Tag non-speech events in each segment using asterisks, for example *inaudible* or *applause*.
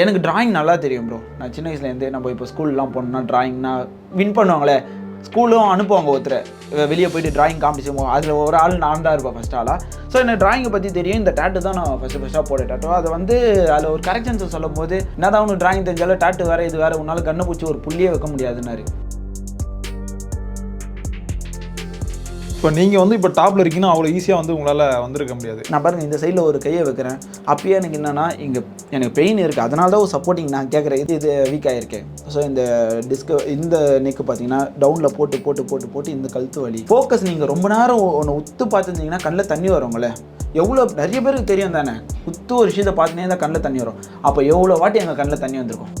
எனக்கு டிராயிங் நல்லா தெரியும் ப்ரோ நான் சின்ன வயசுலேருந்து நம்ம இப்போ ஸ்கூல்லாம் போனோம்னா டிராயிங்னா வின் பண்ணுவாங்களே. ஸ்கூலும் அனுப்புவாங்க ஒருத்தர். வெளியே போயிட்டு டிராயிங் காம்படிஷன் போவோம் அதில் ஒரு ஆள் நான் தான் இருப்பேன் ஃபஸ்ட் ஆளாக ஸோ எனக்கு டிராயிங்கை பற்றி தெரியும். இந்த டேட்டு தான் நான் ஃபஸ்ட்டு ஃபஸ்ட்டாக போட டேட்டோ அதை வந்து அதில் ஒரு கரெக்ஷன்ஸை சொல்லும் போது என்னதான் ஒன்று டிராயிங் தெரிஞ்சாலும் டேட்டு வேறு இது வேறு. உன்னால் கண்ணை பூச்சி ஒரு புள்ளியே வைக்க முடியாதுன்னாரு. இப்போ நீங்கள் வந்து இப்போ டாப்பில் இருக்கீங்கன்னா அவ்வளோ ஈஸியாக வந்து உங்களால் வந்திருக்க முடியாது. நான் பாருங்க இந்த சைடில் ஒரு கையை வைக்கிறேன். அப்பயே எனக்கு என்னன்னா இங்கே எனக்கு பெயின் இருக்குது அதனால தான் ஒரு சப்போர்ட்டிங் நான் கேட்குறேன் இது இது வீக் ஆகிருக்கேன் ஸோ இந்த டிஸ்க இந்த நெக்கு பார்த்தீங்கன்னா டவுனில் போட்டு போட்டு போட்டு போட்டு இந்த கழுத்து வலி. ஃபோக்கஸ் நீங்கள் ரொம்ப நேரம் ஒன்று உத்து பார்த்துருந்தீங்கன்னா கண்ணில் தண்ணி வருங்களே எவ்வளோ நிறைய பேருக்கு தெரியும் தானே. உத்து ஒரு விஷயத்தை பார்த்துனே தான் கண்ணில் தண்ணி வரும். அப்போ எவ்வளோ வாட்டி எங்கள் கண்ணில் தண்ணி வந்திருக்கும்?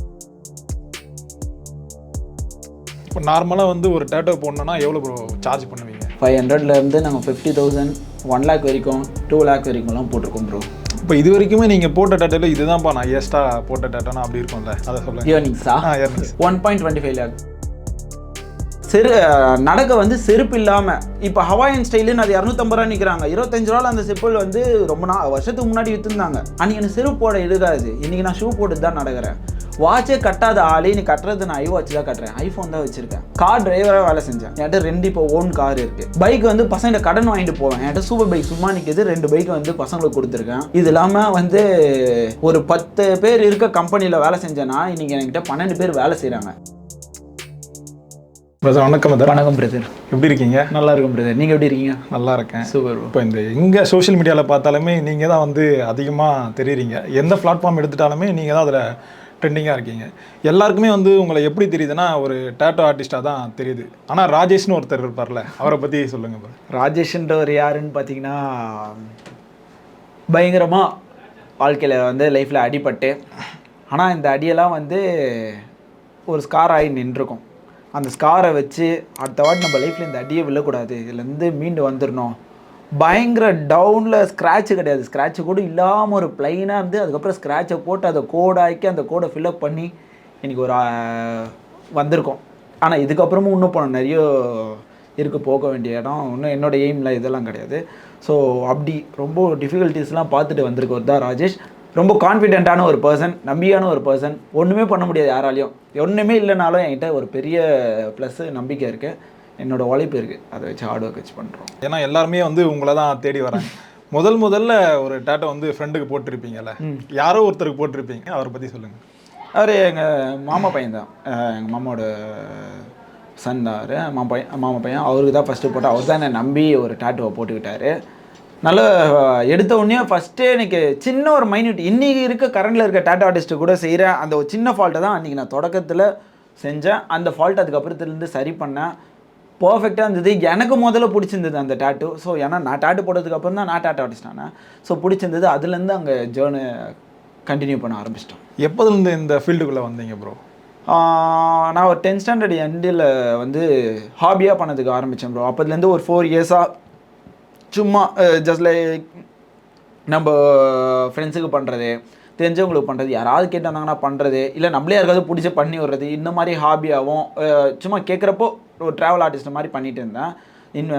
இப்போ நார்மலாக வந்து ஒரு டேட்டோ போடணுன்னா எவ்வளோ சார்ஜ் பண்ணுவீங்க? ஃபைவ் ஹண்ட்ரட்லேருந்து நாங்கள் ஃபிஃப்டி தௌசண்ட் ஒன் லேக் வரைக்கும் டூ லேக் வரைக்கும்லாம் போட்டிருக்கோம் ப்ரோ இப்போ இது வரைக்குமே நீங்கள் போட்ட டேட்டோவில் இதுதான்ப்பா நான் ஏஸ்டா போட்ட டேட்டோனா அப்படி இருக்கும்ல? அதை சொல்லுங்கள் இயர்னிங்ஸா. One point twenty five lakh செரு நடக்க வந்து செருப்பு இல்லாமல் இப்போ ஹவாயன் ஸ்டைலுன்னு அது இரநூத்தம்பது ரூபா நிற்கிறாங்க இருபத்தஞ்சு ரூபாவில் அந்த செப்பல் வந்து ரொம்ப நாள் வருஷத்துக்கு முன்னாடி விற்றுருந்தாங்க அன்றைக்கி எனக்கு செருப்பு போட எடுக்காது. இன்றைக்கி நான் ஷூ போட்டு தான் நடக்கிறேன். வாட்சே கட்டாத ஆளே நீ கட்டுறது நான் ஐ வாட்ச் தான் கட்டுறேன். ஐஃபோன் தான் வச்சிருக்கேன். கார் டிரைவராக வேலை செஞ்சேன். என்கிட்ட ரெண்டு இப்போ ஓன் கார் இருக்கு. பைக் வந்து பசங்க கடன் வாங்கிட்டு போவேன். என்கிட்ட சூப்பர் பைக் சும்மா நிற்கிது ரெண்டு பைக் வந்து பசங்களுக்கு கொடுத்துருக்கேன். இது இல்லாமல் வந்து ஒரு பத்து பேர் இருக்க கம்பெனியில் வேலை செஞ்சேன்னா இன்னைக்கு என்கிட்ட பன்னெண்டு பேர் வேலை செய்கிறாங்க பிரதர் வணக்கம் பிரதர் வணக்கம் பிரதர் எப்படி இருக்கீங்க? நல்லா இருக்கும் பிரதர் நீங்கள் எப்படி இருக்கீங்க? நல்லா இருக்கேன். சூப்பர் இப்போ இந்த எங்கே சோஷியல் மீடியாவில் பார்த்தாலுமே நீங்கள் தான் வந்து அதிகமாக தெரியுறீங்க. எந்த பிளாட்ஃபார்ம் எடுத்துட்டாலுமே நீங்கள் தான் அதில் ட்ரெண்டிங்காக இருக்கீங்க. எல்லாருக்குமே வந்து உங்களை எப்படி தெரியுதுன்னா ஒரு டேட்டோ ஆர்டிஸ்டாக தான் தெரியுது. ஆனால் ராஜேஷ்னு ஒருத்தர் இருப்பார்ல அவரை பற்றி சொல்லுங்கள் இப்போ ராஜேஷ்ன்றவர் யாருன்னு பார்த்தீங்கன்னா பயங்கரமாக வாழ்க்கையில் வந்து லைஃப்பில் அடிபட்டு ஆனால் இந்த அடியெல்லாம் வந்து ஒரு ஸ்கார் ஆகி நின்றுருக்கும் அந்த ஸ்காரை வச்சு அடுத்த வாட்டி நம்ம லைஃப்பில் இந்த அடியை விழக்கூடாது. இதுலேருந்து மீண்டு வந்துடணும் பயங்கர டவுனில் ஸ்க்ராட்ச் கிடையாது. ஸ்க்ராட்ச் கூட இல்லாமல் ஒரு ப்ளைனாக இருந்து அதுக்கப்புறம் ஸ்க்ராட்சை போட்டு அதை கோடாக்கி அந்த கோடை ஃபில்அப் பண்ணி இன்றைக்கி ஒரு வந்திருக்கோம். ஆனால் இதுக்கப்புறமும் இன்னும் போன நிறைய இருக்குது போக வேண்டிய இடம். இன்னும் என்னோட எய்மில் இதெல்லாம் கிடையாது. ஸோ அப்படி ரொம்ப டிஃபிகல்ட்டிஸ்லாம் பார்த்துட்டு வந்திருக்கவர் தான் ராஜேஷ். ரொம்ப கான்ஃபிடென்ட்டான ஒரு பர்சன் நம்பியான ஒரு பர்சன் ஒன்றுமே பண்ண முடியாது யாராலையும். ஒன்றுமே இல்லைனாலும் என்கிட்ட ஒரு பெரிய ப்ளஸ்ஸு நம்பிக்கை இருக்குது என்னோட உழைப்பு இருக்குது அதை வச்சு ஹார்ட் ஒர்க் வச்சு பண்ணுறோம் ஏன்னா எல்லாருமே வந்து உங்களை தான் தேடி வராங்க. முதல் முதல்ல ஒரு டேட்டோ வந்து ஃப்ரெண்டுக்கு போட்டிருப்பீங்கல்ல? யாரோ ஒருத்தருக்கு போட்டிருப்பீங்க? அவரை பற்றி சொல்லுங்கள் அவர் எங்கள் மாமா பையன் தான். எங்கள் மாமாவோட சன் தான் அவர். மாமா பையன் மாமா பையன். அவருக்கு தான் ஃபஸ்ட்டு போட்டு அவர் தான் என்னை நம்பி ஒரு டாட்டுவை போட்டுக்கிட்டாரு. நல்ல எடுத்த உடனே ஃபஸ்ட்டே எனக்கு சின்ன ஒரு மைன்யூட் இன்றைக்கி இருக்க கரண்டில் இருக்க டாட்டா ஆர்டிஸ்ட்டு கூட செய்கிற அந்த ஒரு சின்ன ஃபால்ட்டை தான் அன்றைக்கி நான் தொடக்கத்தில் செஞ்சேன். அந்த ஃபால்ட் அதுக்கப்புறத்துலேருந்து சரி பண்ணேன். பர்ஃபெக்டாக இருந்தது. எனக்கு முதல்ல பிடிச்சிருந்தது அந்த டேட்டு ஸோ ஏன்னா நான் டேட்டு போட்டதுக்கு அப்புறம் தான் நான் டேட்டு ஆர்டிஸ்ட் ஆனேன். ஸோ பிடிச்சிருந்தது. அதுலேருந்து அங்கே ஜேர்னு கண்டினியூ பண்ண ஆரம்பிச்சிட்டோம். எப்போதுலேருந்து இந்த ஃபீல்டுக்குள்ளே வந்தீங்க ப்ரோ நான் ஒரு டென்த் ஸ்டாண்டர்ட் எண்டில் வந்து ஹாபியாக பண்ணதுக்கு ஆரம்பித்தேன் ப்ரோ அப்போதுலேருந்து ஒரு ஃபோர் இயர்ஸாக சும்மா ஜஸ்ட் லைக் நம்ம ஃப்ரெண்ட்ஸுக்கு பண்ணுறது தெரிஞ்சவங்களுக்கு பண்ணுறது யாராவது கேட்டாங்கன்னா பண்ணுறது இல்லை நம்மளே யாருக்காவது பிடிச்சி பண்ணி விடுறது இந்த மாதிரி ஹாபியாகவும் சும்மா கேட்குறப்போ ஒரு ட்ராவல் ஆர்டிஸ்ட் மாதிரி பண்ணிட்டு இருந்தேன். இன்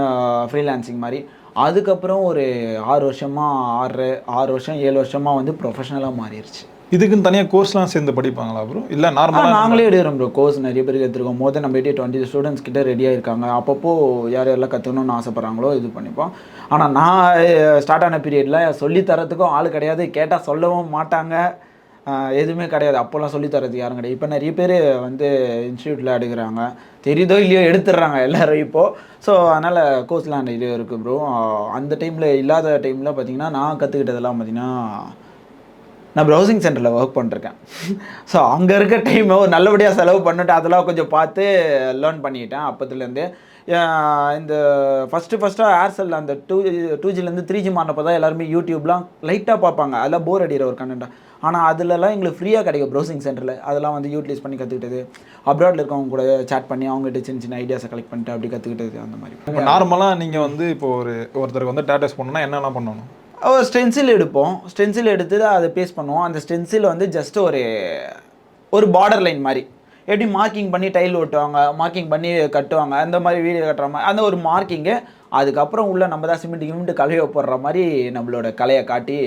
ஃப்ரீலான்சிங் மாதிரி. அதுக்கப்புறம் ஒரு ஆறு வருஷமாக ஆறு ஆறு வருஷம் ஏழு வருஷமாக வந்து ப்ரொஃபஷனலாக மாறிடுச்சு. இதுக்குன்னு தனியாக கோர்ஸ்லாம் சேர்ந்து படிப்பாங்களா ப்ரோ இல்லை நார்மலாக நாங்களே எடுக்கிறோம் ப்ரோ கோர்ஸ் நிறைய பேருக்கு எடுத்துருக்கோம். தென் நம்ம எயிட்டி டுவெண்ட்டி ஸ்டூடெண்ட்ஸ் கிட்ட ரெடியாக இருக்காங்க அப்பப்போ யார் யாரெல்லாம் கற்றுக்கணும்னு ஆசைப்பட்றாங்களோ இது பண்ணிப்போம். ஆனால் நான் ஸ்டார்ட் ஆன பீரியடில் சொல்லி தரத்துக்கும் ஆள் கிடையாது. கேட்டால் சொல்லவும் மாட்டாங்க. எதுவுமே கிடையாது. அப்போல்லாம் சொல்லி தரதுக்கு யாரும் கிடையாது. இப்போ நிறைய பேர் வந்து இன்ஸ்டியூட்டில் எடுக்கிறாங்க. தெரியுதோ இல்லையோ எடுத்துடுறாங்க எல்லாரும் இப்போது ஸோ அதனால் கோர்ஸ்லாம் நிறைய இருக்குது ப்ரோ அந்த டைமில் இல்லாத டைமில் பார்த்தீங்கன்னா நான் கற்றுக்கிட்டதெல்லாம் பார்த்தீங்கன்னா நான் ப்ரௌசிங் சென்டரில் ஒர்க் பண்ணிருக்கேன். ஸோ அங்கே இருக்க டைமை ஒரு நல்லபடியாக செலவு பண்ணிட்டு அதெல்லாம் கொஞ்சம் பார்த்து லேர்ன் பண்ணிக்கிட்டேன் அப்போத்துலேருந்து இந்த ஃபஸ்ட்டு ஃபஸ்ட்டாக ஏர்செல் அந்த டூ டூ ஜிலேருந்து த்ரீ ஜி மாறினப்போ தான் எல்லாருமே யூடியூப்லாம் லைட்டாக பார்ப்பாங்க. அதெல்லாம் போர் அடிக்கிற ஒரு கண்டென்ட்டாக ஆனால் அதிலலாம் எங்களுக்கு ஃப்ரீயாக கிடைக்கும் ப்ரௌசிங் சென்டரில் அதெல்லாம் வந்து யூட்டிலைஸ் பண்ணி கற்றுக்கிட்டது அப்ராடில் இருக்கவங்க கூட சேட் பண்ணி அவங்ககிட்ட சின்ன சின்ன ஐடியாஸை கலெக்ட் பண்ணிட்டு அப்படி கற்றுக்கிட்டது அந்த மாதிரி. இப்போ நார்மலாக நீங்கள் வந்து இப்போ ஒரு ஒருத்தருக்கு வந்து டேட்டஸ் பண்ணணும்னா என்னென்ன பண்ணணும்? ஒரு ஸ்டென்சில் எடுப்போம். ஸ்டென்சில் எடுத்து அதை பேஸ்ட் பண்ணுவோம். அந்த ஸ்டென்சில் வந்து ஜஸ்ட் ஒரு ஒரு பார்டர் லைன் மாதிரி. எப்படி மார்க்கிங் பண்ணி டைல் ஓட்டுவாங்க மார்க்கிங் பண்ணி கட்டுவாங்க அந்த மாதிரி வீடியோ கட்டுற மாதிரி அந்த ஒரு மார்க்கிங்கு அதுக்கப்புறம் உள்ள நம்ம தான் சிமெண்ட் கிமெண்ட் கலையை போடுற மாதிரி நம்மளோட கலையை காட்டி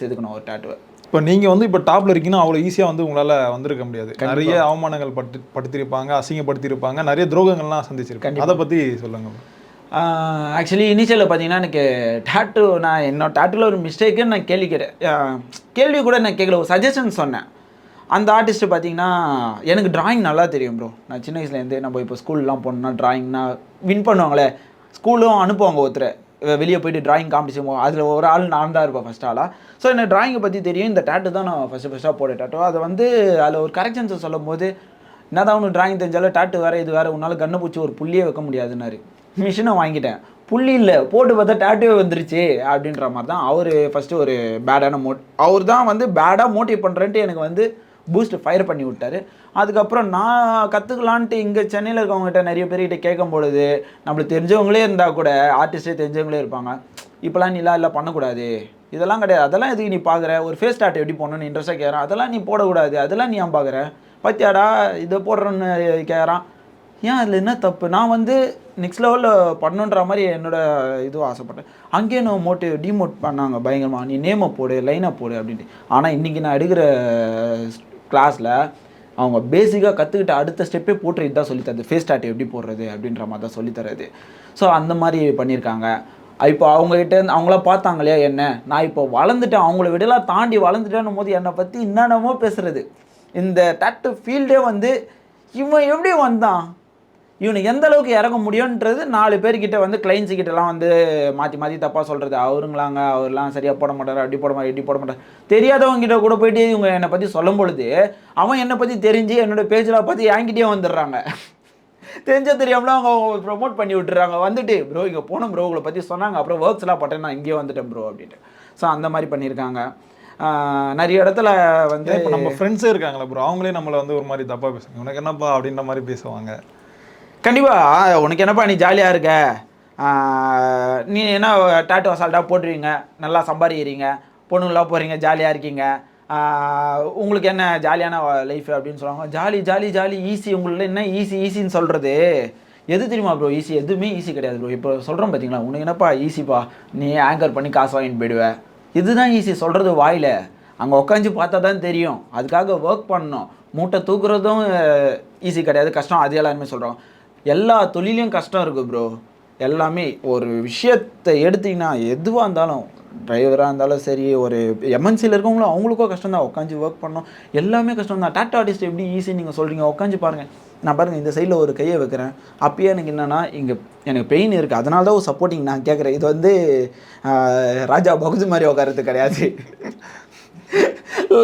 செதுக்கணும் ஒரு டாட்டுவை இப்போ நீங்க வந்து இப்போ டாப்ல இருக்கீங்கன்னா அவ்வளோ ஈஸியா வந்து உங்களால வந்திருக்க முடியாது. நிறைய அவமானங்கள் பட்டு படுத்திருப்பாங்க அசிங்கப்படுத்தியிருப்பாங்க நிறைய துரோகங்கள்லாம் சந்திச்சிருப்பாங்க. அதை பத்தி சொல்லுங்க. ஆக்சுவலி இனிஷியலில் பார்த்தீங்கன்னா எனக்கு டேட்டு நான் என்னோட டேட்டில் ஒரு மிஸ்டேக்குன்னு நான் கேள்வி கேட்டேன் கேள்வி கூட நான் கேட்கல ஒரு சஜஷன் சொன்னேன். அந்த ஆர்டிஸ்ட்டு பார்த்தீங்கன்னா எனக்கு டிராயிங் நல்லா தெரியும் ப்ரோ நான் சின்ன வயசுலேருந்து நம்ம இப்போ ஸ்கூல்லாம் போனோம்னா டிராயிங்னா வின் பண்ணுவாங்களே. ஸ்கூலும் அனுப்புவாங்க ஒருத்தரை. வெளியே போயிட்டு டிராயிங் காம்படிஷன் போவோம் அதில் ஒரு ஆள் நான் தான் இருப்பேன் ஃபஸ்ட் ஆளாக ஸோ எனக்கு டிராயிங்கை பற்றி தெரியும். இந்த டேட்டு தான் நான் ஃபஸ்ட்டு ஃபஸ்ட்டாக போட டேட்டோ அதை வந்து அதில் ஒரு கரெக்ஷன்ஸை சொல்லும் போது என்னதான் ஒன்று டிராயிங் தெரிஞ்சாலும் டேட்டு வேறு இது வேறு உன்னால் கண்ணை பூச்சி ஒரு புள்ளியே வைக்க முடியாதுன்னாரு. மிஷினை வாங்கிட்டேன். புள்ளி இல்லை போட்டு பார்த்தா டாட்டுவே வந்துருச்சு அப்படின்ற மாதிரி தான் அவர் ஃபஸ்ட்டு ஒரு பேடான மோட் அவர் தான் வந்து பேடாக மோட்டிவ் பண்ணுறேன்ட்டு எனக்கு வந்து பூஸ்ட் ஃபயர் பண்ணி விட்டாரு. அதுக்கப்புறம் நான் கற்றுக்கலான்ட்டு இங்கே சென்னையில் இருக்கவங்ககிட்ட நிறைய பேர்கிட்ட கேட்கும் பொழுது நம்மளுக்கு தெரிஞ்சவங்களே இருந்தால் கூட ஆர்டிஸ்டே தெரிஞ்சவங்களே இருப்பாங்க. இப்போலாம் நீலாம் இல்லை பண்ணக்கூடாது. இதெல்லாம் கிடையாது. அதெல்லாம் எதுக்கு நீ பார்க்குற ஒரு ஃபேஸ் டாட் எப்படி போடணும்னு இன்ட்ரெஸ்ட்டாக கேட்குறான் அதெல்லாம் நீ போடக்கூடாது. அதெல்லாம் நீ ஏன் பார்க்குற பத்தியாடா இதை போடுறேன்னு கேட்குறான் ஏன் அதில் என்ன தப்பு? நான் வந்து நெக்ஸ்ட் லெவலில் பண்ணணுன்ற மாதிரி என்னோட இதுவும் ஆசைப்பட்டேன். அங்கேயே நான் மோட்டிவ் டிமோட் பண்ணாங்க. பயங்கரமாக நீ நேமை போடு லைனை போடு அப்படின்ட்டு. ஆனால் இன்றைக்கி நான் எடுக்கிற கிளாஸில் அவங்க பேசிக்காக கற்றுக்கிட்ட அடுத்த ஸ்டெப்பே போட்டு இதுதான் சொல்லித்தரது ஃபேஸ் ஸ்டார்ட் எப்படி போடுறது அப்படின்ற மாதிரி தான் சொல்லித்தரது ஸோ அந்த மாதிரி பண்ணியிருக்காங்க. இப்போ அவங்ககிட்ட இருந்து அவங்களாம் பார்த்தாங்க இல்லையா என்ன? நான் இப்போ வளர்ந்துட்டேன். அவங்கள விடலாம் தாண்டி வளர்ந்துட்டேன்னும் போது என்னை பற்றி என்னென்னமோ பேசுகிறது இந்த டட்டு ஃபீல்டே வந்து இவன் எப்படி வந்தான்? இவனுக்கு எந்த அளவுக்கு இறங்க முடியுன்றது நாலு பேர்கிட்ட வந்து கிளைண்ட்ஸு கிட்டலாம் வந்து மாற்றி மாற்றி தப்பாக சொல்கிறது அவருங்களாங்க அவர்லாம் சரியாக போட மாட்டார் அப்படி போட மாட்டார் இப்படி போட மாட்டார். தெரியாதவங்க கிட்ட கூட போயிட்டு இவங்க என்னை பற்றி சொல்லும் பொழுது அவன் என்னை பற்றி தெரிஞ்சு என்னோட பேஜில் பற்றி என்கிட்டயே வந்துடுறாங்க. *laughs* தெரிஞ்ச தெரியாமல அவங்க ப்ரொமோட் பண்ணி விட்டுறாங்க. வந்துட்டு ப்ரோ இங்கே போனோம் ப்ரோ உங்களை பற்றி சொன்னாங்க. அப்புறம் ஒர்க்ஸ்லாம் பட்டேன் நான் இங்கேயே வந்துட்டேன் ப்ரோ அப்படின்ட்டு. ஸோ அந்த மாதிரி பண்ணியிருக்காங்க. நிறைய இடத்துல வந்து இப்போ நம்ம ஃப்ரெண்ட்ஸே இருக்காங்களா ப்ரோ அவங்களே நம்மளை வந்து ஒரு மாதிரி தப்பாக பேசுவாங்க. உனக்கு என்னப்பா அப்படின்ற மாதிரி பேசுவாங்க. கண்டிப்பாக உனக்கு என்னப்பா நீ ஜாலியாக இருக்க? நீ என்ன டாட்டு அசால்ட்டாக போட்டுருவீங்க? நல்லா சம்பாதிக்கிறீங்க? பொண்ணுங்களாம் போகிறீங்க ஜாலியாக இருக்கீங்க. உங்களுக்கு என்ன ஜாலியான லைஃப் அப்படின்னு சொல்லுவாங்க? ஜாலி ஜாலி ஜாலி ஈஸி உங்களில் என்ன ஈஸி ஈஸின்னு சொல்கிறது எது தெரியுமா ப்ரோ ஈஸி எதுவுமே ஈஸி கிடையாது ப்ரோ இப்போ சொல்கிறோம் பார்த்தீங்களா உனக்கு என்னப்பா ஈஸிப்பா நீ ஆங்கர் பண்ணி காசு வாங்கிட்டு போயிடுவ. இதுதான் ஈஸி சொல்கிறது வாயில். அங்கே உட்காந்து பார்த்தா தான் தெரியும். அதுக்காக ஒர்க் பண்ணணும். மூட்டை தூக்குறதும் ஈஸி கிடையாது. கஷ்டம். அது எல்லாருமே சொல்கிறோம் எல்லா தொழிலையும் கஷ்டம் இருக்குது ப்ரோ எல்லாமே ஒரு விஷயத்தை எடுத்தீங்கன்னா எதுவாக இருந்தாலும் டிரைவராக இருந்தாலும் சரி ஒரு எம்என்சியில் இருக்கவங்களும் அவங்களுக்கும் கஷ்டம் தான். உட்காந்து ஒர்க் பண்ணோம் எல்லாமே கஷ்டம் தான். டாட்டா ஆர்டிஸ்ட் எப்படி ஈஸி நீங்கள் சொல்கிறீங்க உட்காந்து பாருங்கள் நான் பாருங்கள் இந்த சைடில் ஒரு கையை வைக்கிறேன். அப்பயே எனக்கு என்னென்னா இங்கே எனக்கு பெயின் இருக்குது அதனால தான் ஒரு சப்போர்ட்டிங் நான் கேட்குறேன் இது வந்து ராஜா பகுஜு மாதிரி உட்காரது கிடையாது.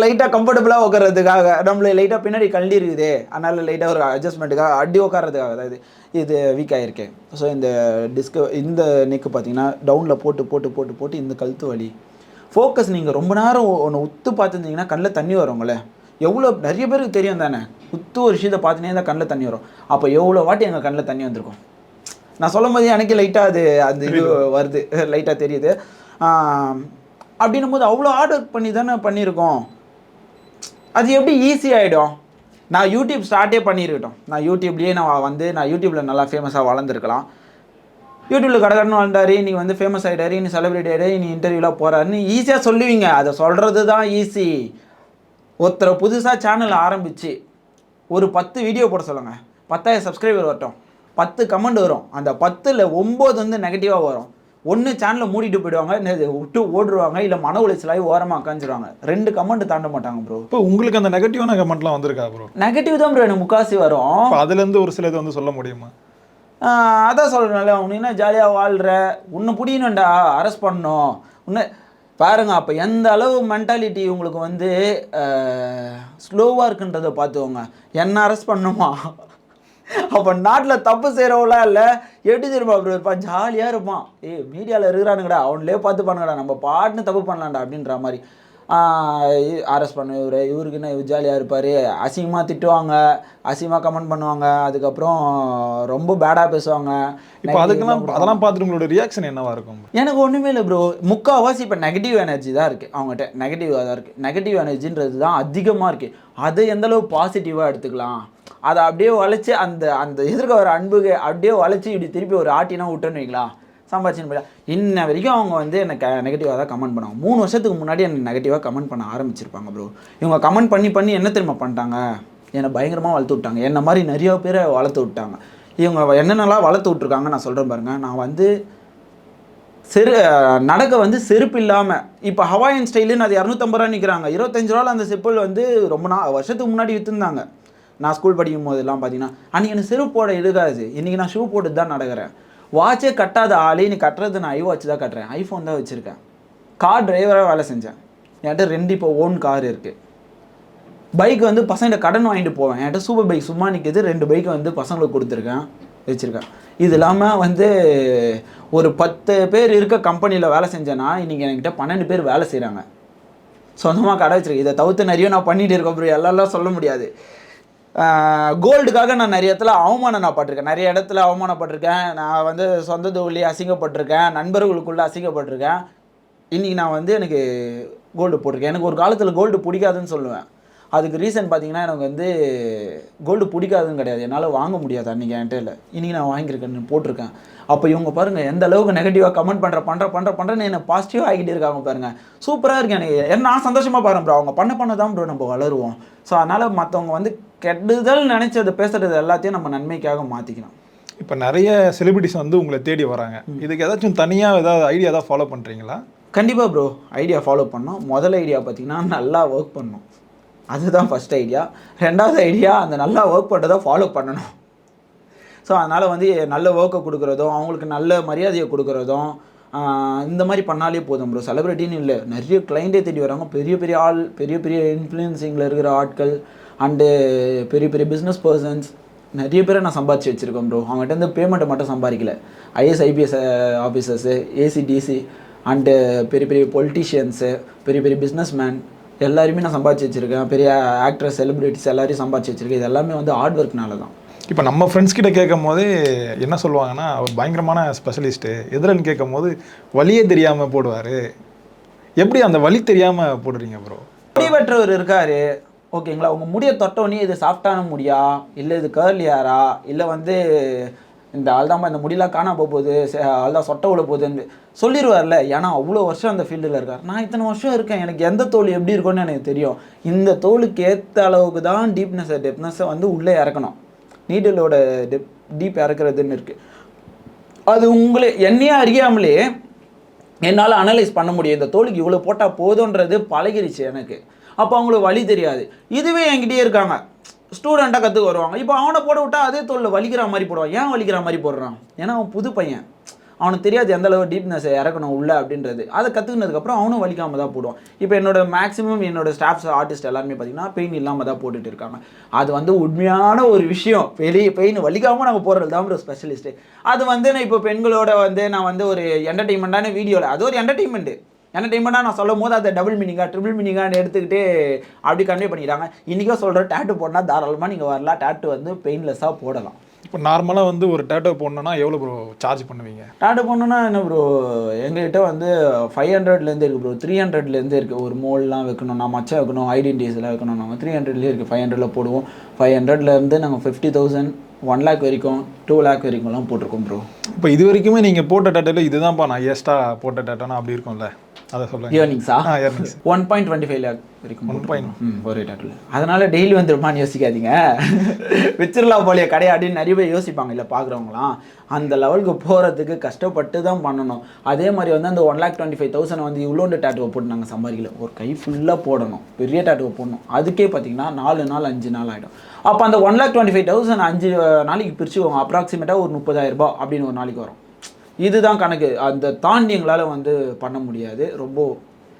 லைட்டாக கம்ஃபர்டபுளாக உட்காரதுக்காக நம்மள லைட்டாக பின்னாடி கழட்டி இருக்குது அதனால் லைட்டாக ஒரு அட்ஜஸ்ட்மெண்ட்டுக்காக அடி உட்காரதுக்காக அதாவது இது. வீக் ஆகிருக்கேன் ஸோ இந்த டிஸ்க இந்த நெக்கு பார்த்தீங்கன்னா டவுனில் போட்டு போட்டு போட்டு போட்டு இந்த கழுத்து வலி. ஃபோக்கஸ் நீங்கள் ரொம்ப நேரம் ஒன்று உத்து பார்த்துருந்தீங்கன்னா கண்ணில் தண்ணி வருங்களே எவ்வளோ நிறைய பேருக்கு தெரியும் தானே. உத்து ஒரு விஷயத்தை பார்த்துனே தான் கண்ணில் தண்ணி வரும். அப்போ எவ்வளோ வாட்டி எங்கள் கண்ணில் தண்ணி வந்திருக்கும்? நான் சொல்லும் போது எனக்கு லைட்டாக அது அந்த இது வருது. *laughs* லைட்டாக தெரியுது. அப்படின்னும் போது அவ்வளோ ஆர்டர் பண்ணி தானே பண்ணியிருக்கோம். அது எப்படி ஈஸி ஆகிடும் நான் யூடியூப் ஸ்டார்ட்டே பண்ணியிருக்கட்டும். நான் யூடியூப்லேயே நான் வந்து நான் யூடியூப்பில் நல்லா ஃபேமஸாக வளர்ந்துருக்கலாம். யூடியூப்பில் கடகடன்னு வந்தாரு நீ வந்து ஃபேமஸ் ஆகிட்டாரு நீ செலிபிரிட்டி ஆகிடாரு நீ இன்டர்வியூலாம் போகிறாருன்னு ஈஸியாக சொல்லுவீங்க. அதை சொல்கிறது தான் ஈஸி ஒருத்தரை புதுசாக சேனல் ஆரம்பித்து ஒரு பத்து வீடியோ போட சொல்லுங்கள் பத்தாயிரம் சப்ஸ்கிரைபர் வரட்டும். பத்து கமெண்ட் வரும். அந்த பத்தில் ஒம்பது வந்து நெகட்டிவாக வரும். ஒன்று சேனலை மூடிட்டு போயிடுவாங்க என்னது விட்டு ஓடுருவாங்க இல்லை மன உளைச்சலாகி ஓரமாக உட்காந்துருவாங்க ரெண்டு கமெண்ட் தாண்ட மாட்டாங்க ப்ரோ இப்போ உங்களுக்கு அந்த நெகட்டிவான கமெண்ட்லாம் வந்திருக்கா ப்ரோ நெகட்டிவ் தான் ப்ரோ எனக்கு முக்காசி வரும். அதுலேருந்து ஒரு சிலது வந்து சொல்ல முடியுமா? அதான் சொல்கிறேன்ல உனக்கு என்ன ஜாலியாக வாழ்கிற உன்னை பிடிக்கணும்டா அரெஸ்ட் பண்ணணும் உன்னை பாருங்க அப்போ எந்த அளவு மென்டாலிட்டி உங்களுக்கு வந்து ஸ்லோவாக இருக்குன்றதை பார்த்துக்கோங்க என்ன அரெஸ்ட் பண்ணுமா? *laughs* அப்போ நாட்டில் தப்பு செய்கிறவங்களாம் இல்லை? எப்படி தெரியுமா அப்படி இருப்பான் ஜாலியாக இருப்பான். ஏய் மீடியாவில் இருக்கிறானுங்கடா. அவன்லேயே பார்த்து பண்ணுங்கடா நம்ம பாட்டுன்னு தப்பு பண்ணலாம்டா அப்படின்ற மாதிரி. அரெஸ்ட் பண்ண இவர் இவருக்கு என்ன இவர் ஜாலியாக இருப்பார்? அசிங்கமாக திட்டுவாங்க. அசிங்கமாக கமெண்ட் பண்ணுவாங்க. அதுக்கப்புறம் ரொம்ப பேடாக பேசுவாங்க. இப்போ அதுக்கெல்லாம் அதெல்லாம் பார்த்துட்டு உங்களோட ரியாக்ஷன் என்னவா இருக்கும்? எனக்கு ஒன்றுமே இல்லை ப்ரோ முக்கால்வாசி இப்போ நெகட்டிவ் எனர்ஜி தான் இருக்குது அவங்ககிட்ட. நெகட்டிவாக தான் இருக்குது நெகட்டிவ் எனர்ஜின்றது தான் அதிகமாக இருக்குது அதை எந்த அளவு பாசிட்டிவாக எடுத்துக்கலாம்? அதை அப்படியே உழைச்சி அந்த அந்த எதிர்க்க வர அன்புக்கு அப்படியே உழைச்சி இப்படி திருப்பி ஒரு ஆட்டினா விட்டோன்னு வைங்களா? சம்பாதிச்சுன்னு போயிடலாம். இன்ன வரைக்கும் அவங்க வந்து என்னை க நெகட்டிவாக தான் கமெண்ட் பண்ணுவாங்க மூணு வருஷத்துக்கு முன்னாடி என்னை நெகட்டிவாக கமெண்ட் பண்ண ஆரம்பிச்சிருப்பாங்க ப்ரோ இவங்க கமெண்ட் பண்ணி பண்ணி என்ன திரும்ப பண்ணிட்டாங்க? என்னை பயங்கரமாக வளர்த்து விட்டாங்க. என்ன மாதிரி நிறைய பேரை வளர்த்து விட்டாங்க. இவங்க என்னென்னலாம் வளர்த்து விட்ருக்காங்க நான் சொல்கிறேன் பாருங்க. நான் வந்து செரு நடக்க வந்து செருப்பு இல்லாமல் இப்போ ஹவாயன் ஸ்டைலுன்னு அது இரநூத்தம்பது ரூபா நிற்கிறாங்க இருபத்தஞ்சு ரூபாவில் அந்த செப்பல் வந்து ரொம்ப நாள் வருஷத்துக்கு முன்னாடி விற்றுருந்தாங்க நான் ஸ்கூல் படிக்கும் போதெல்லாம் பார்த்தீங்கன்னா அன்றைக்கி எனக்கு செருப்பு போட எடுக்காது. இன்றைக்கி நான் ஷூ போட்டு தான் நடக்கிறேன். வாட்சே கட்டாத ஆளே நீ கட்டுறது நான் ஐ வாட்ச் தான் கட்டுறேன். ஐஃபோன் தான் வச்சுருக்கேன். கார் டிரைவராக வேலை செஞ்சேன். என்கிட்ட ரெண்டு இப்போ ஓன் கார் இருக்குது பைக் வந்து பசங்கள்கிட்ட கடன் வாங்கிட்டு போவேன். என்கிட்ட சூப்பர் பைக் சும்மா நிற்கிது ரெண்டு பைக்கை வந்து பசங்களுக்கு கொடுத்துருக்கேன். வச்சுருக்கேன். இது இல்லாமல் வந்து ஒரு பத்து பேர் இருக்க கம்பெனியில் வேலை செஞ்சேன்னா இன்றைக்கி என்கிட்ட பன்னெண்டு பேர் வேலை செய்கிறாங்க சொந்தமாக கடை வச்சிருக்கேன். இதை தவிர்த்து நிறைய நான் பண்ணிகிட்டு இருக்கேன் அப்புறம் எல்லாம் சொல்ல முடியாது. கோல்டுக்காக நான் நிறைய இடத்துல அவமானம் நான் பட்டிருக்கேன். நிறைய இடத்துல அவமானப்பட்டிருக்கேன். நான் வந்து சொந்த தொழிலே அசிங்கப்பட்டிருக்கேன். நண்பர்களுக்குள்ளே அசிங்கப்பட்டிருக்கேன். இன்றைக்கி நான் வந்து எனக்கு கோல்டு போட்டிருக்கேன். எனக்கு ஒரு காலத்தில் கோல்டு பிடிக்காதுன்னு சொல்லுவேன். அதுக்கு ரீசன் பார்த்தீங்கன்னா எனக்கு வந்து கோல்டு பிடிக்காதுன்னு கிடையாது. என்னால் வாங்க முடியாது அன்றைக்கி என்கிட்ட இல்லை. இன்றைக்கி நான் வாங்கியிருக்கேன்னு போட்டிருக்கேன். அப்போ இவங்க பாருங்கள் எந்த அளவுக்கு நெகட்டிவாக கமெண்ட் பண்ணுற பண்ணுற பண்ணுற பண்ணுறேன்னு என்ன பாசிட்டிவாக ஆகிட்டே இருக்காங்க பாருங்கள் சூப்பராக இருக்கு எனக்கு. நான் சந்தோஷமாக பாருங்க ப்ரோ அவங்க பண்ண பண்ண தான் ப்ரோ நம்ம வளருவோம். ஸோ அதனால் மற்றவங்க வந்து கெடுதல் நினைச்சது பேசுறது எல்லாத்தையும் நம்ம நன்மைக்காக மாற்றிக்கணும் இப்போ நிறைய செலிபிரிட்டிஸ் வந்து உங்களை தேடி வராங்க. இதுக்கு ஏதாச்சும் தனியாக ஏதாவது ஐடியா ஏதாவது ஃபாலோ பண்ணுறீங்களா கண்டிப்பாக ப்ரோ ஐடியா ஃபாலோ பண்ணோம். முதல் ஐடியா பார்த்தீங்கன்னா நல்லா ஒர்க் பண்ணணும் அதுதான் ஃபஸ்ட் ஐடியா ரெண்டாவது ஐடியா அந்த நல்லா ஒர்க் பண்ணுறதை ஃபாலோ பண்ணணும். ஸோ அதனால் வந்து நல்ல ஒர்க்கை கொடுக்குறதும் அவங்களுக்கு நல்ல மரியாதையை கொடுக்குறதும் இந்த மாதிரி பண்ணாலே போதும் ப்ரோ செலிப்ரிட்டின்னு இல்லை நிறைய கிளைண்ட்டே தேடி வராங்க பெரிய பெரிய ஆள் பெரிய பெரிய இன்ஃப்ளூயன்சிங்கில் இருக்கிற ஆட்கள் அண்டு பெரிய பெரிய பிஸ்னஸ் பர்சன்ஸ் நிறைய பேரை நான் சம்பாதிச்சு வச்சுருக்கேன் ப்ரோ அவங்ககிட்ட இருந்து பேமெண்ட்டை மட்டும் சம்பாதிக்கல. IS IPS officers ACDC and பெரிய பெரிய பொலிட்டீஷியன்ஸு பெரிய பெரிய பிஸ்னஸ் மேன் எல்லாருமே நான் சம்பாதிச்சு வச்சுருக்கேன். பெரிய ஆக்டர் செலிபிரிட்டிஸ் எல்லாரையும் சம்பாதிச்சு வச்சுருக்கேன். இது எல்லாமே வந்து ஹார்ட் ஒர்க்னால தான் இப்போ நம்ம ஃப்ரெண்ட்ஸ் கிட்ட கேட்கும் போதே என்ன சொல்லுவாங்கன்னா அவர் பயங்கரமான ஸ்பெஷலிஸ்ட்டு எதிரன்னு கேட்கும் போது வழியே தெரியாமல் போடுவார். எப்படி அந்த வழி தெரியாமல் போடுறீங்க ப்ரோ முடி வெட்டுறவர் இருக்காரு. ஓகேங்களா? உங்க முடியை தொட்டோடனே இது சாஃப்டான முடியா? இல்லை இது கேர்லியாரா இல்லை வந்து இந்த ஆள் தான் இந்த முடியெல்லாம் காணாம போகுது சே- ஆள் தான் சொட்டை விட போகுதுன்னு சொல்லிடுவார்ல ஏன்னா அவ்வளோ வருஷம் அந்த ஃபீல்டில் இருக்கார். நான் இத்தனை வருஷம் இருக்கேன். எனக்கு எந்த தோல் எப்படி இருக்கும்னு எனக்கு தெரியும். இந்த தோலுக்கு ஏற்ற அளவுக்கு தான் டீப்னஸை டெப்னஸை வந்து உள்ளே இறக்கணும். நீடலோட டெப் டீப் இறக்குறதுன்னு இருக்குது அது உங்களே என்னையே அறியாமலே என்னால் அனலைஸ் பண்ண முடியும். இந்த தோலுக்கு இவ்வளோ போட்டால் போதுன்றது பழகிருச்சு எனக்கு. அப்போ அவங்களுக்கு வழி தெரியாது. இதுவே என்கிட்டயே இருக்காங்க. ஸ்டூடெண்ட்டாக கற்றுக்க வருவாங்க. இப்போ அவனை போட விட்டா அதே தொழில் வலிக்கிற மாதிரி போடுவான். ஏன் வலிக்கிற மாதிரி போடுறான்? ஏன்னா அவன் புது பையன். அவனுக்கு தெரியாது எந்த அளவு டீப்னஸ் இறக்கணும் உள்ள அப்படின்றது. அதை கற்றுக்கினதுக்கப்புறம் அவனும் வலிக்காமல் தான் போடுவான். இப்போ என்னோட மேக்ஸிமம் என்னோட ஸ்டாஃப்ஸ் ஆர்டிஸ்ட் எல்லாருமே பார்த்தீங்கன்னா பெயின் இல்லாமல் தான் போட்டுட்டு இருக்காங்க. அது வந்து உண்மையான ஒரு விஷயம். வெளியே பெயின் வலிக்காமல் நாங்கள் போடுறது தான் ஒரு ஸ்பெஷலிஸ்ட்டு அது வந்து நான் இப்போ பெண்களோட வந்து நான் வந்து ஒரு என்டர்டெயின்மெண்ட்டான வீடியோவில் அது ஒரு என்டர்டெயின்மெண்ட்டு என்டர்டெயின்மெண்ட்டாக நான் சொல்லும் போது அதை டபுள் மீனிங்காக ட்ரிபிள் மீனிங்கான்னு எடுத்துக்கிட்டு அப்படி கன்வே பண்ணிக்கிறாங்க இன்றைக்கும் சொல்கிற டேட்டு போடனா தாராளமாக நீங்கள் வரலாம். டேட்டு வந்து பெயின்லெஸ்ஸாக போடலாம். இப்போ நார்மலாக வந்து ஒரு டேட்டோ போடணுன்னா எவ்வளோ ப்ரோ சார்ஜ் பண்ணுவீங்க? டாட்டா பண்ணோன்னா என்ன ப்ரோ எங்ககிட்ட வந்து ஃபைவ் ஹண்ட்ரட்லேருந்து இருக்குது ப்ரோ த்ரீ ஹண்ட்ரட்லேருந்து இருக்குது ஒரு மோல்லாம் வைக்கணும் நான் மச்சம் வைக்கணும் ஐடென்டிட்டிஸ்லாம் வைக்கணும் நாங்கள் த்ரீ ஹண்ட்ரட்லேயே இருக்குது ஃபைவ் ஹண்ட்ரடில் போடுவோம். ஃபைவ் ஹண்ட்ரட்லேருந்து நாங்கள் ஃபிஃப்டி தௌசண்ட் ஒன் லேக் வரைக்கும் டூ லேக் வரைக்கும்லாம் போட்டிருக்கோம் ப்ரோ இப்போ இது வரைக்குமே நீங்கள் போட்ட டேட்டோவில் இதுதான்ப்பா நான் ஏஸ்ட்டாக போட்ட டேட்டோனா அப்படி இருக்கும்ல? அதை சொல்லுங்கள் இயர்னிங்ஸா. One point twenty five lakh வரைக்கும் point. ம் ஒரே டேட்டில் அதனால டெய்லி வந்துருப்பான்னு யோசிக்காதீங்க. *laughs* வச்சிடலாம் போலிய கடை அப்படின்னு நிறைய பேர் யோசிப்பாங்க. இல்லை பார்க்குறவங்களாம் அந்த லெவலுக்கு போகிறதுக்கு கஷ்டப்பட்டு தான் பண்ணணும். அதே மாதிரி வந்து அந்த one lakh twenty five thousand வந்து இவ்வளோண்டு டேட்டுவை போட்டு நாங்கள் சம்பாதிக்கல. ஒரு கை ஃபுல்லாக போடணும். பெரிய டேட்டுவை போடணும். அதுக்கே பார்த்தீங்கன்னா நாலு நாள் அஞ்சு நாள் ஆகிடும் அப்போ அந்த one lakh twenty five thousand அஞ்சு நாளைக்கு பிரிச்சுக்கோங்க. அப்ராக்சிமேட்டாக ஒரு முப்பதாயிரம் ரூபாய் அப்படின்னு ஒரு நாளைக்கு வரும். இதுதான் கணக்கு. அந்த தாண்டி எங்களால் வந்து பண்ண முடியாது. ரொம்ப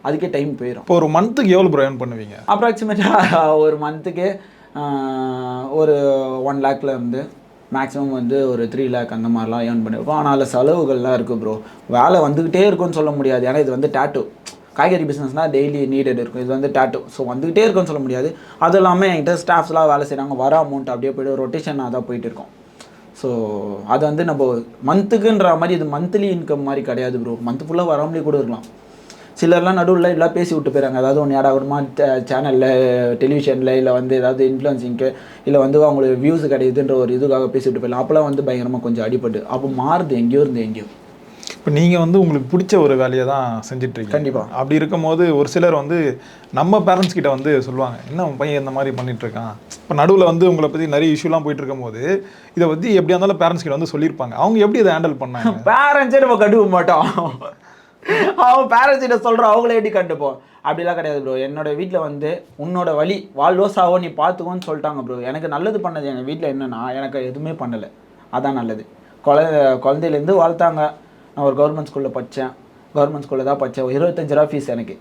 அதுக்கே டைம் போயிடும் இப்போ ஒரு மந்த்துக்கு எவ்வளோ ப்ரோ ஏர்ன் பண்ணுவீங்க? அப்ராக்சிமேட்டாக *laughs* ஒரு மந்த்துக்கு ஒரு ஒன் லேக்ல இருந்து மேக்ஸிமம் வந்து ஒரு த்ரீ லேக் அந்த மாதிரிலாம் ஏர்ன் பண்ணியிருக்கோம் ஆனால் அதில் செலவுகள்லாம் இருக்குது ப்ரோ வேலை வந்துக்கிட்டே இருக்கும்னு சொல்ல முடியாது. ஏன்னா இது வந்து டேட்டு காய்கறி பிஸ்னஸ்னால் டெய்லி நீடட் இருக்கும். இது வந்து டேட்டு ஸோ வந்துக்கிட்டே இருக்கும்னு சொல்ல முடியாது. அதுவும் இல்லாமல் என்கிட்ட ஸ்டாஃப்ஸ்லாம் வேலை செய்கிறாங்க வர அமௌண்ட் அப்படியே போய்ட்டு ரொட்டேஷனாக தான் போயிட்டு இருக்கோம். ஸோ அது வந்து நம்ம மந்த்துக்குன்ற மாதிரி இது மந்த்லி இன்கம் மாதிரி கிடையாது ப்ரோ மந்த் ஃபுல்லாக வராமலே கூட இருக்கலாம். சிலர்லாம் நடுவில் எல்லாம் பேசி விட்டு போயிறாங்க. அதாவது ஒன்று ஏடாகணுமா சேனலில் டெலிவிஷனில் இல்லை வந்து ஏதாவது இன்ஃப்ளூயன்சிங்க்கு இல்லை வந்து அவங்களுக்கு வியூஸ் கிடைக்குதுன்ற ஒரு இதுக்காக பேசி விட்டு போயிடலாம். அப்போலாம் வந்து பயங்கரமாக கொஞ்சம் அடிபட்டு. அப்போ மாறுது எங்கேயோ இருந்து எங்கேயோ. இப்போ நீங்கள் வந்து உங்களுக்கு பிடிச்ச ஒரு வேலையை தான் செஞ்சுட்டு இருக்கீங்க கண்டிப்பா. அப்படி இருக்கும்போது ஒரு சிலர் வந்து நம்ம பேரண்ட்ஸ் கிட்ட வந்து சொல்லுவாங்க என்ன உன் பையன் இந்த மாதிரி பண்ணிட்டு இருக்கான் இப்போ நடுவில் வந்து உங்களை பற்றி நிறைய இஷ்யூலாம் போயிட்டு இருக்கும்போது இதை பற்றி எப்படியா இருந்தாலும் பேரண்ட்ஸ் கிட்ட வந்து சொல்லியிருப்பாங்க. அவங்க எப்படி இதை ஹேண்டில் பண்ணாங்க? *laughs* பேரண்ட்ஸே நம்ம கண்டுக்க மாட்டோம். அவன் பேரண்ட்ஸ் கிட்ட சொல்கிறோம் அவங்கள எப்படி கண்டுப்போம்? அப்படிலாம் கிடையாது ப்ரோ என்னோட வீட்டில் வந்து உன்னோட வழி வாழ்வோ சாவோ நீ பார்த்துக்கோன்னு சொல்லிட்டாங்க ப்ரோ எனக்கு நல்லது பண்ணது எங்கள் வீட்டில் என்னன்னா எனக்கு எதுவுமே பண்ணலை. அதான் நல்லது. குழ குழந்தையிலேருந்து வளர்த்தாங்க. நான் ஒரு கவர்மெண்ட் ஸ்கூலில் படித்தேன் கவர்மெண்ட் ஸ்கூலில் தான் படித்தேன் இருபத்தஞ்சு ரூபா ஃபீஸ் எனக்கு.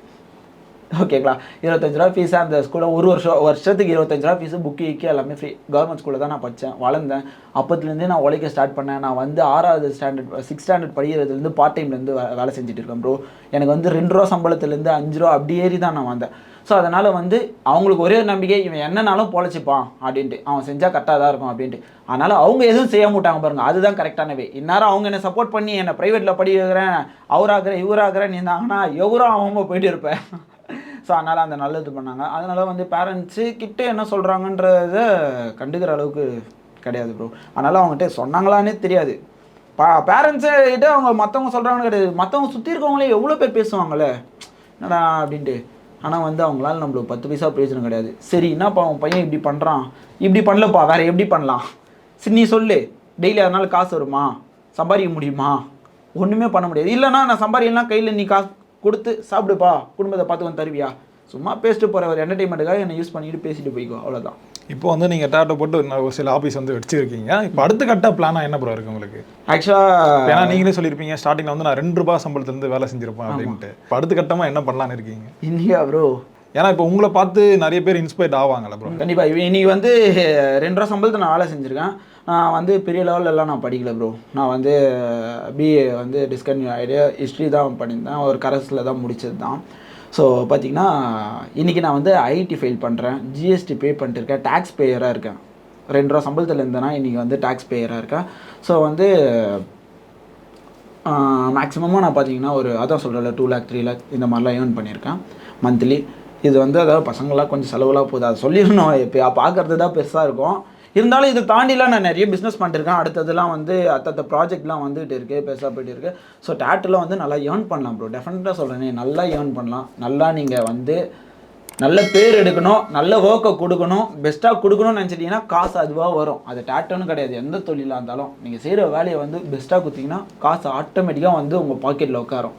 ஓகேங்களா? இருபத்தஞ்சு ரூபா ஃபீஸாக அந்த ஸ்கூலில் ஒரு வருஷம் வருஷத்துக்கு இருபத்தஞ்சு ரூபா ஃபீஸு புக்கு இக்கி எல்லாமே ஃப்ரீ கவர்மெண்ட் ஸ்கூலில் தான் நான் படித்தேன் வளர்ந்தேன். அப்போத்துலேருந்தே நான் உழைக்க ஸ்டார்ட் பண்ணேன். நான் வந்து ஆறாவது ஸ்டாண்டர்ட் சிக்ஸ் ஸ்டாண்டர்ட் படிக்கிறதுலேருந்து பார்ட் டைம்லேருந்து வேலை செஞ்சுட்டு இருக்கேன் ப்ரோ எனக்கு வந்து ரெண்டு ரூபா சம்பளத்துலேருந்து அஞ்சு ரூபா அப்படி ஏறி தான் நான் வந்தேன். ஸோ அதனால் வந்து அவங்களுக்கு ஒரே ஒரு நம்பிக்கை இவன் என்னனாலும் பொழைச்சிப்பான் அப்படின்ட்டு. அவன் செஞ்சால் கரெக்டாக தான் இருக்கும் அப்படின்ட்டு. அதனால் அவங்க எதுவும் செய்ய மாட்டாங்க பாருங்க அதுதான் கரெக்டான வே இந்நேரம் அவங்க என்ன சப்போர்ட் பண்ணி என்னை ப்ரைவேட்டில் படி வைக்கிறேன் அவராகிறேன் இவராகிறேன் இருந்தாங்கன்னா எவரும் அவங்க போயிட்டு இருப்பேன். ஸோ அதனால் அந்த நல்லது பண்ணாங்க. அதனால் வந்து பேரண்ட்ஸு கிட்ட என்ன சொல்கிறாங்கன்றத கண்டுக்கிற அளவுக்கு கிடையாது ப்ரோ அதனால் அவங்ககிட்ட சொன்னாங்களான்னே தெரியாது. பா பேரண்ட்ஸு கிட்ட அவங்க மற்றவங்க சொல்கிறாங்கன்னு கிடையாது. மற்றவங்க சுற்றி இருக்கவங்களே எவ்வளோ பேர் பேசுவாங்கல்ல? என்னடா அப்படின்ட்டு. ஆனால் வந்து அவங்களால நம்மளுக்கு பத்து பைசா பிரயோஜனம் கிடையாது. சரி என்னப்பா அவன் பையன் இப்படி பண்ணுறான் இப்படி பண்ணலப்பா வேற எப்படி பண்ணலாம்? சரி நீ சொல்லு. டெய்லி அதனால காசு வருமா? சம்பாதிக்க முடியுமா? ஒன்றுமே பண்ண முடியாது. இல்லைனா நான் சம்பாதிக்கலாம் கையில் நீ காசு கொடுத்து சாப்பிடுப்பா குடும்பத்தை பார்த்து வந்து தருவியா? சும்மா பேசிட்டு போகிற ஒரு என்டர்டைன்மெண்ட்டுக்காக என்னை யூஸ் பண்ணிட்டு பேசிட்டு போய்க்கோ அவ்வளோதான் இப்போ வந்து நீங்கள் டேட்டோ போட்டு ஒரு சில ஆஃபீஸ் வந்து வச்சிருக்கீங்க. இப்போ அடுத்த கட்ட பிளானாக என்ன ப்ரோ இருக்கு உங்களுக்கு? ஆக்சுவலாக ஏன்னா நீங்களே சொல்லியிருப்பீங்க ஸ்டார்டிங்கில் வந்து நான் ரெண்டு ரூபாய் சம்பளத்துலேருந்து வேலை செஞ்சிருப்பேன் அப்படின்ட்டு. இப்போ அடுத்த கட்டமாக என்ன பண்ணலான்னு இருக்கீங்க? இந்தியா ப்ரோ ஏன்னா இப்போ உங்களை பார்த்து நிறைய பேர் இன்ஸ்பயர்ட் ஆவாங்கல்ல ப்ரோ கண்டிப்பாக இன்னைக்கு வந்து ரெண்டு ரூபா சம்பளத்தை நான் வேலை செஞ்சுருக்கேன். நான் வந்து பெரிய லெவல்லலாம் நான் படிக்கல ப்ரோ நான் வந்து பிஏ வந்து டிஸ்கன்யூ ஆகிடு ஹிஸ்ட்ரி தான் பண்ணியிருந்தேன். ஒரு கரஸில் தான் முடிச்சது தான் ஸோ பார்த்தீங்கன்னா இன்றைக்கி நான் வந்து ஐடி ஃபைல் பண்ணுறேன் ஜிஎஸ்டி பே பண்ணிட்டு இருக்கேன். டேக்ஸ் பேயராக இருக்கேன். ரெண்டு ரூபா சம்பளத்தில் இருந்தேன்னா இன்றைக்கி வந்து டேக்ஸ் பேயராக இருக்கேன். ஸோ வந்து மேக்ஸிமமாக நான் பார்த்தீங்கன்னா ஒரு அதான் சொல்கிறேன்ல டூ லேக் த்ரீ லேக் இந்த மாதிரிலாம் ஏர்ன் பண்ணியிருக்கேன். மந்த்லி இது வந்து அதாவது பசங்களாம் கொஞ்சம் செலவுலாம் போகுது. அதை சொல்லிடணும். இப்போ பார்க்கறது தான் பெருசாக இருக்கும். இருந்தாலும் இதை தாண்டிலாம் நான் நிறைய பிஸ்னஸ் பண்ணிருக்கேன். அடுத்ததுலாம் வந்து அத்தத்த ப்ராஜெக்ட்லாம் வந்துகிட்டு இருக்கு பெருசாக போயிட்டு இருக்கு. ஸோ டேட்டில் வந்து நல்லா ஏர்ன் பண்ணலாம் ப்ரோ டெஃபினட்டாக சொல்கிறேனே நல்லா ஏர்ன் பண்ணலாம். நல்லா நீங்கள் வந்து நல்ல பேர் எடுக்கணும். நல்ல ஒர்க்கை கொடுக்கணும். பெஸ்ட்டாக கொடுக்கணும்னு நினச்சிட்டிங்கன்னா காசு அதுவாக வரும். அது டேட்டோன்னு கிடையாது. எந்த தொழிலாக இருந்தாலும் நீங்கள் செய்கிற வேலையை வந்து பெஸ்ட்டாக கொடுத்தீங்கன்னா காசு ஆட்டோமேட்டிக்காக வந்து உங்கள் பாக்கெட்டில் உட்காரும்.